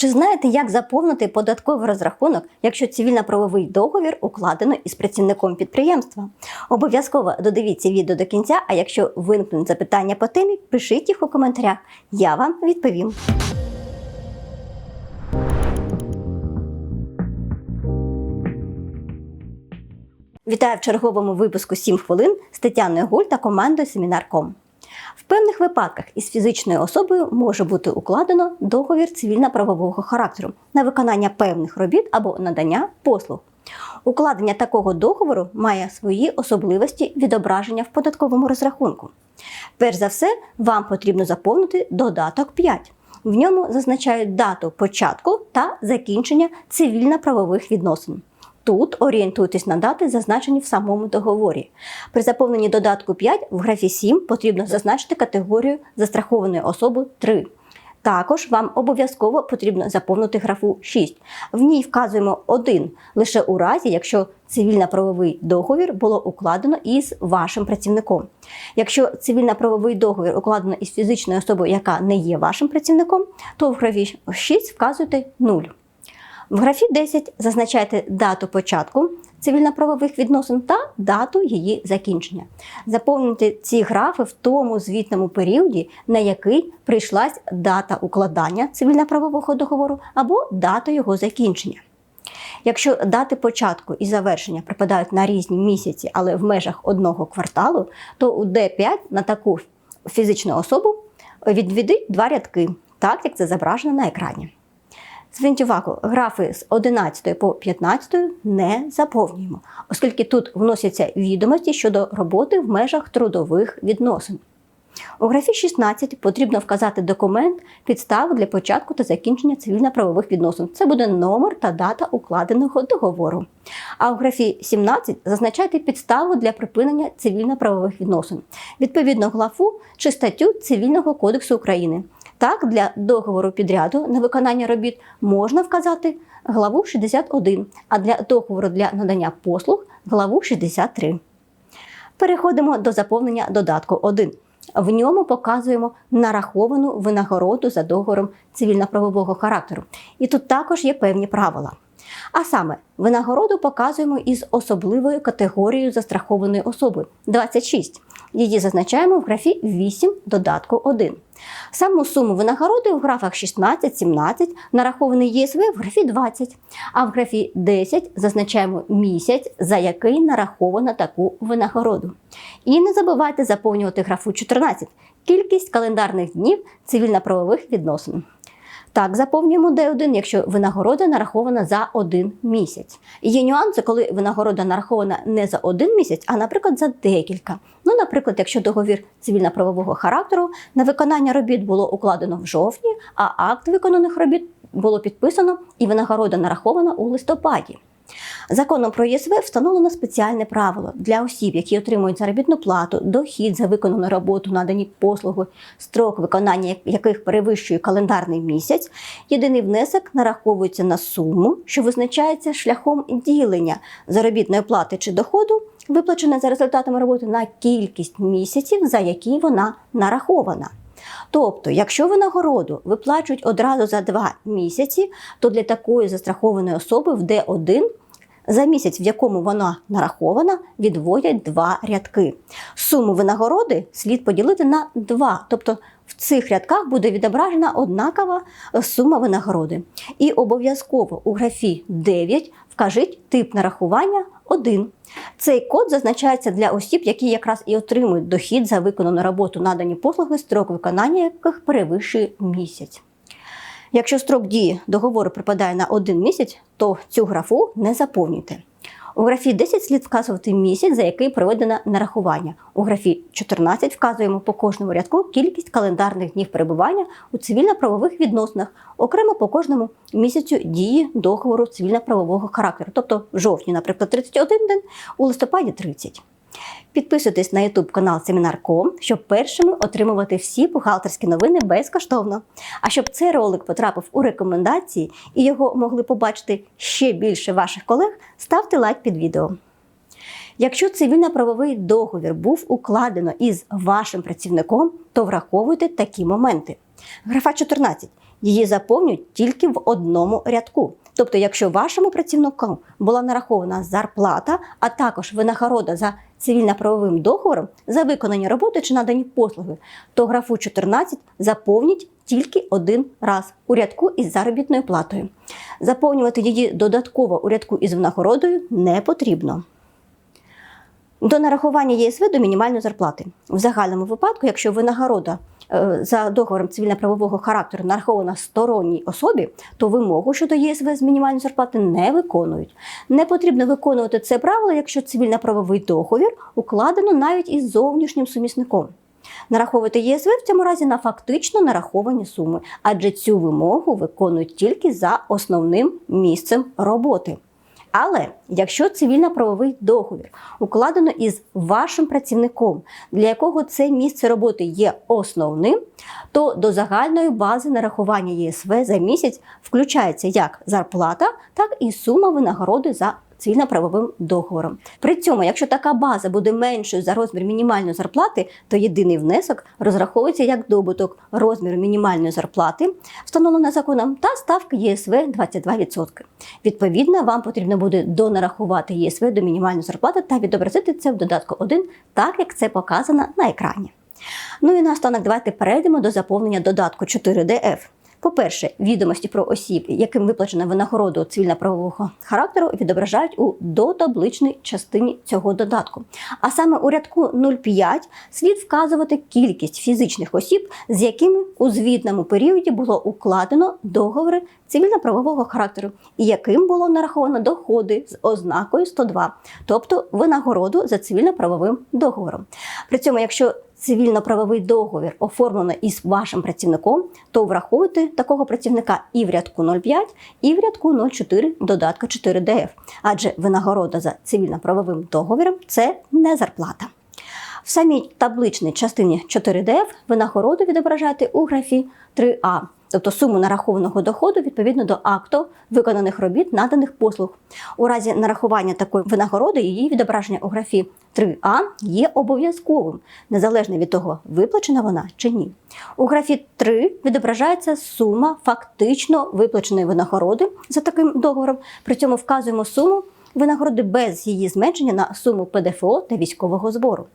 Чи знаєте, як заповнити податковий розрахунок, якщо цивільно-правовий договір укладено із працівником підприємства? Обов'язково додивіться відео до кінця, а якщо виникнуть запитання по темі, пишіть їх у коментарях. Я вам відповім. Вітаю в черговому випуску «7 хвилин з Тетяною Гуль та командою Семінар.ком. В певних випадках із фізичною особою може бути укладено договір цивільно-правового характеру на виконання певних робіт або надання послуг. Укладення такого договору має свої особливості відображення в податковому розрахунку. Перш за все, вам потрібно заповнити додаток 5. В ньому зазначають дату початку та закінчення цивільно-правових відносин. Тут орієнтуйтесь на дати, зазначені в самому договорі. При заповненні додатку 5 в графі 7 потрібно зазначити категорію застрахованої особи 3. Також вам обов'язково потрібно заповнити графу 6. В ній вказуємо 1 лише у разі, якщо цивільно-правовий договір було укладено із вашим працівником. Якщо цивільно-правовий договір укладено із фізичною особою, яка не є вашим працівником, то в графі 6 вказуєте 0. В графі 10 зазначайте дату початку цивільно-правових відносин та дату її закінчення. Заповнюйте ці графи в тому звітному періоді, на який прийшлась дата укладання цивільно-правового договору або дата його закінчення. Якщо дати початку і завершення припадають на різні місяці, але в межах одного кварталу, то у Д5 на таку фізичну особу відведіть два рядки, так як це зображено на екрані. Зверніть увагу, графи з 11 по 15 не заповнюємо, оскільки тут вносяться відомості щодо роботи в межах трудових відносин. У графі 16 потрібно вказати документ, підставу для початку та закінчення цивільно-правових відносин. Це буде номер та дата укладеного договору. А у графі 17 зазначайте підставу для припинення цивільно-правових відносин, відповідно главу чи статтю Цивільного кодексу України. Так, для договору підряду на виконання робіт можна вказати главу 61, а для договору для надання послуг главу 63. Переходимо до заповнення додатку 1. В ньому показуємо нараховану винагороду за договором цивільно-правового характеру. І тут також є певні правила. А саме, винагороду показуємо із особливою категорією застрахованої особи 26. Її зазначаємо в графі 8 додатку 1. Саму суму винагороди в графах 16, 17 нарахований ЄСВ в графі 20, а в графі 10 зазначаємо місяць, за який нараховано таку винагороду. І не забувайте заповнювати графу 14 кількість календарних днів цивільно-правових відносин. Так, заповнюємо Д1, якщо винагорода нарахована за один місяць. Є нюанси, коли винагорода нарахована не за один місяць, а, наприклад, за декілька. Наприклад, якщо договір цивільно-правового характеру на виконання робіт було укладено в жовтні, а акт виконаних робіт було підписано і винагорода нарахована у листопаді. Законом про ЄСВ встановлено спеціальне правило для осіб, які отримують заробітну плату, дохід за виконану роботу, надані послуги, строк виконання яких перевищує календарний місяць. Єдиний внесок нараховується на суму, що визначається шляхом ділення заробітної плати чи доходу, виплачене за результатами роботи на кількість місяців, за які вона нарахована. Тобто, якщо винагороду виплачують одразу за два місяці, то для такої застрахованої особи в Д1 за місяць, в якому вона нарахована, відводять два рядки. Суму винагороди слід поділити на два. Тобто в цих рядках буде відображена однакова сума винагороди. І обов'язково у графі 9 вкажіть тип нарахування 1. Цей код зазначається для осіб, які якраз і отримують дохід за виконану роботу надані послуги, строк виконання яких перевищує місяць. Якщо строк дії договору припадає на один місяць, то цю графу не заповнюйте. У графі 10 слід вказувати місяць, за який проведено нарахування. У графі 14 вказуємо по кожному рядку кількість календарних днів перебування у цивільно-правових відносинах, окремо по кожному місяцю дії договору цивільно-правового характеру. Тобто в жовтні, наприклад, 31 день, у листопаді 30. Підписуйтесь на YouTube канал Семінар.ком, щоб першими отримувати всі бухгалтерські новини безкоштовно. А щоб цей ролик потрапив у рекомендації і його могли побачити ще більше ваших колег, ставте лайк під відео. Якщо цивільно-правовий договір був укладено із вашим працівником, то враховуйте такі моменти. Графа 14. її заповнюють тільки в одному рядку. Тобто, якщо вашому працівнику була нарахована зарплата, а також винагорода за цивільно-правовим договором за виконані роботи чи надані послуги, то графу 14 заповніть тільки один раз у рядку із заробітною платою. Заповнювати її додатково у рядку із винагородою не потрібно. До нарахування ЄСВ до мінімальної зарплати. В загальному випадку, якщо винагорода за договором цивільно-правового характеру нарахована сторонній особі, то вимогу щодо ЄСВ з мінімальної зарплати не виконують. Не потрібно виконувати це правило, якщо цивільно-правовий договір укладено навіть із зовнішнім сумісником. Нараховувати ЄСВ в цьому разі на фактично нараховані суми, адже цю вимогу виконують тільки за основним місцем роботи. Але якщо цивільно-правовий договір укладено із вашим працівником, для якого це місце роботи є основним, то до загальної бази нарахування ЄСВ за місяць включається як зарплата, так і сума винагороди за цивільно-правовим договором. При цьому, якщо така база буде меншою за розмір мінімальної зарплати, то єдиний внесок розраховується як добуток розміру мінімальної зарплати, встановлена законом, та ставки ЄСВ 22%. Відповідно, вам потрібно буде донарахувати ЄСВ до мінімальної зарплати та відобразити це в додатку 1, так як це показано на екрані. Ну і наостанок давайте перейдемо до заповнення додатку 4DF. По-перше, відомості про осіб, яким виплачена винагорода цивільно-правового характеру, відображають у дотабличній частині цього додатку. А саме у рядку 0,5 слід вказувати кількість фізичних осіб, з якими у звітному періоді було укладено договори цивільно-правового характеру, і яким було нараховано доходи з ознакою 102, тобто винагороду за цивільно-правовим договором. При цьому, якщо цивільно-правовий договір оформлено із вашим працівником, то враховуйте такого працівника і в рядку 0,5, і в рядку 0,4 додатка 4 ДФ, адже винагорода за цивільно-правовим договором це не зарплата. В самій табличній частині 4ДФ винагороду відображати у графі 3А, тобто суму нарахованого доходу відповідно до акту виконаних робіт, наданих послуг. У разі нарахування такої винагороди її відображення у графі 3А є обов'язковим, незалежно від того, виплачена вона чи ні. У графі 3 відображається сума фактично виплаченої винагороди за таким договором. При цьому вказуємо суму винагороди без її зменшення на суму ПДФО та військового збору.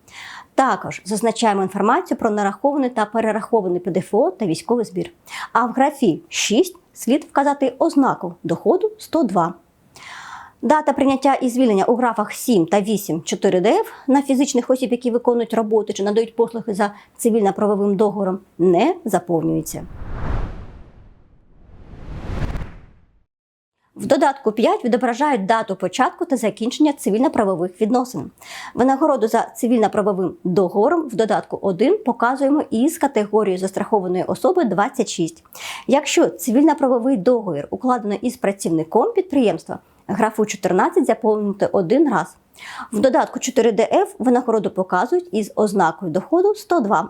Також зазначаємо інформацію про нарахований та перерахований ПДФО та військовий збір. А в графі 6 слід вказати ознаку доходу 102. Дата прийняття і звільнення у графах 7 та 8 4ДФ на фізичних осіб, які виконують роботи чи надають послуги за цивільно-правовим договором, не заповнюється. В додатку 5 відображають дату початку та закінчення цивільно-правових відносин. Винагороду за цивільно-правовим договором в додатку 1 показуємо із категорією застрахованої особи 26. Якщо цивільно-правовий договір укладено із працівником підприємства, графу 14 заповнити один раз. В додатку 4ДФ винагороду показують із ознакою доходу 102.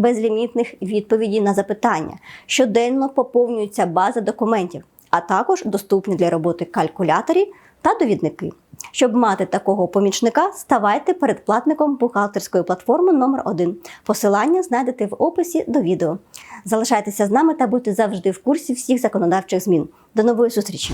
безлімітних відповідей на запитання. Щоденно поповнюється база документів, а також доступні для роботи калькулятори та довідники. Щоб мати такого помічника, ставайте передплатником бухгалтерської платформи номер 1 Посилання знайдете в описі до відео. Залишайтеся з нами та будьте завжди в курсі всіх законодавчих змін. До нової зустрічі!